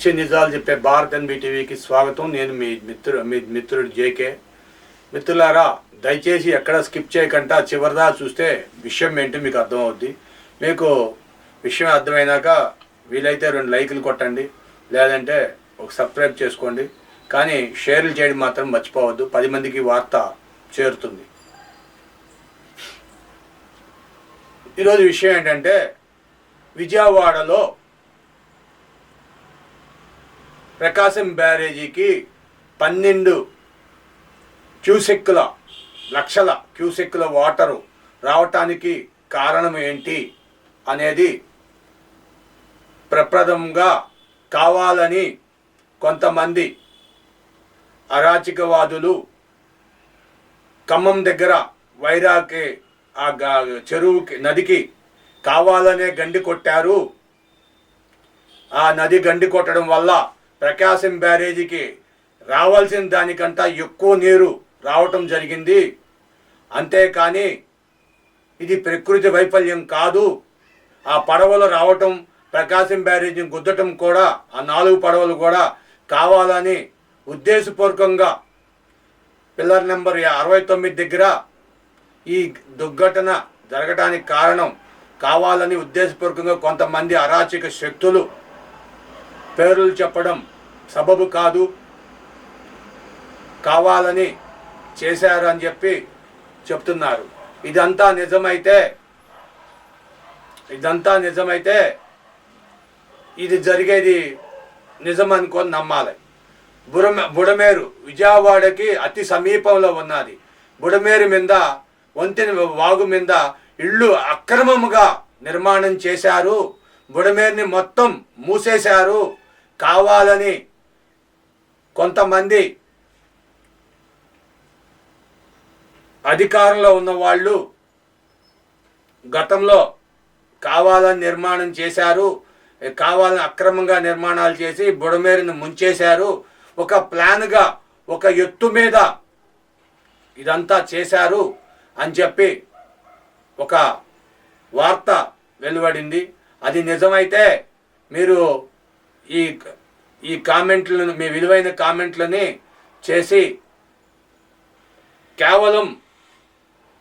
నిత్య నిజాలు చెప్పే భారత్ ఎన్బి టీవీకి స్వాగతం. నేను మీ మిత్రుడు మీ మిత్రుడు జేకే మిత్రులారా దయచేసి ఎక్కడ స్కిప్ చేయకుండా చివరిదా చూస్తే విషయం ఏంటో మీకు అర్థమవుద్ది. మీకు విషయం అర్థమైనాక వీలైతే రెండు లైకులు కొట్టండి లేదంటే ఒక సబ్స్క్రైబ్ చేసుకోండి. కానీ షేర్లు చేయడం మాత్రం మర్చిపోవద్దు. పది మందికి వార్త చేరుతుంది. ఈరోజు విషయం ఏంటంటే విజయవాడలో ప్రకాశం బ్యారేజీకి పన్నెండు క్యూసెక్కుల లక్షల క్యూసెక్కుల వాటరు రావటానికి కారణం ఏంటి అనేది ప్రప్రథమంగా కావాలని కొంతమంది అరాచకవాదులు ఖమ్మం దగ్గర వైరాకి ఆ గ- చెరువుకి నదికి కావాలనే గండి కొట్టారు. ఆ నది గండి కొట్టడం వల్ల ప్రకాశం బ్యారేజీకి రావాల్సిన దానికంట ఎక్కువ నీరు రావటం జరిగింది. అంతేకాని ఇది ప్రకృతి వైఫల్యం కాదు. ఆ పడవలు రావటం ప్రకాశం బ్యారేజీని గుద్దటం కూడా ఆ నాలుగు పడవలు కూడా కావాలని ఉద్దేశపూర్వకంగా పిల్లర్ నెంబర్ అరవై తొమ్మిది దగ్గర ఈ దుర్ఘటన జరగటానికి కారణం కావాలని ఉద్దేశపూర్వకంగా కొంతమంది అరాచక శక్తులు పేర్లు చెప్పడం సబబు కాదు. కావాలని చేశారు అని చెప్పి చెప్తున్నారు. ఇదంతా నిజమైతే ఇదంతా నిజమైతే ఇది జరిగేది నిజం అనుకొని నమ్మాలి. బుడమే బుడమేరు విజయవాడకి అతి సమీపంలో ఉన్నది. బుడమేరు మీద వంతెన వాగు మీద ఇళ్ళు అక్రమముగా నిర్మాణం చేశారు. బుడమేరుని మొత్తం మూసేశారు. కావాలని కొంతమంది అధికారంలో ఉన్న వాళ్ళు గతంలో కావాలని నిర్మాణం చేశారు కావాలని అక్రమంగా నిర్మాణాలు చేసి బుడమేరును ముంచేశారు. ఒక ప్లాన్గా ఒక ఎత్తు మీద ఇదంతా చేశారు అని చెప్పి ఒక వార్త వెలువడింది. అది నిజమైతే మీరు ఈ ఈ కామెంట్లను మీ విలువైన కామెంట్లని చేసి కేవలం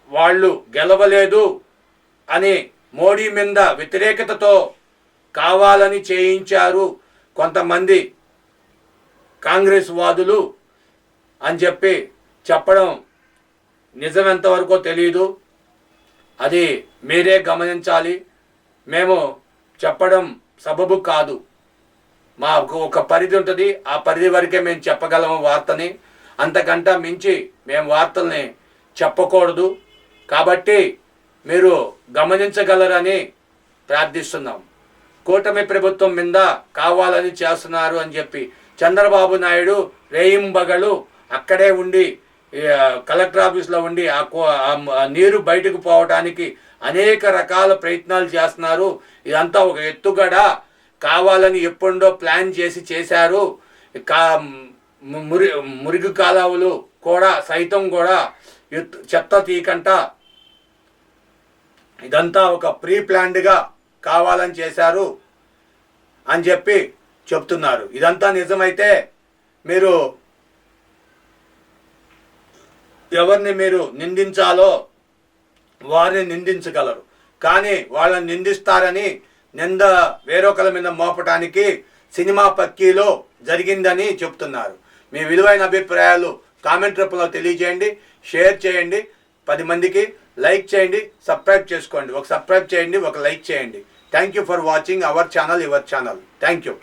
వాళ్ళు గెలవలేదు అని మోడీ మీద వ్యతిరేకతతో కావాలని చేయించారు కొంతమంది కాంగ్రెస్ వాదులు అని చెప్పి చెప్పడం నిజం ఎంతవరకో తెలియదు అది మీరే గమనించాలి. మేము చెప్పడం సబబు కాదు. మాకు ఒక పరిధి ఉంటుంది. ఆ పరిధి వరకే మేము చెప్పగలము వార్తని. అంతకంటా మించి మేము వార్తల్ని చెప్పకూడదు. కాబట్టి మీరు గమనించగలరని ప్రార్థిస్తున్నాం. కూటమి ప్రభుత్వం మీద కావాలని చేస్తున్నారు అని చెప్పి చంద్రబాబు నాయుడు రేయింబగలు అక్కడే ఉండి కలెక్టర్ ఆఫీస్లో ఉండి ఆ కో- ఆ ఆ నీరు బయటకు పోవడానికి అనేక రకాల ప్రయత్నాలు చేస్తున్నారు. ఇదంతా ఒక ఎత్తుగడ కావాలని ఎప్పుడో ప్లాన్ చేసి చేశారు. కా ము- మురి మురుగు కాలువలు కూడా సైతం కూడా చెత్త తీకంట ఇదంతా ఒక ప్రీ ప్లాన్డ్గా కావాలని చేశారు అని చెప్పి చెప్తున్నారు. ఇదంతా నిజమైతే మీరు ఎవరిని మీరు నిందించాలో వారిని నిందించగలరు. కానీ వాళ్ళని నిందిస్తారని నింద వేరొకరి మీద మోపటానికి సినిమా పక్కీలో జరిగిందని చెప్తున్నారు. మీ విలువైన అభిప్రాయాలు కామెంట్ రూపంలో తెలియజేయండి షేర్ చేయండి పది మందికి లైక్ చేయండి సబ్స్క్రైబ్ చేసుకోండి. ఒక సబ్స్క్రైబ్ చేయండి ఒక లైక్ చేయండి. Thank you for watching our channel your channel thank you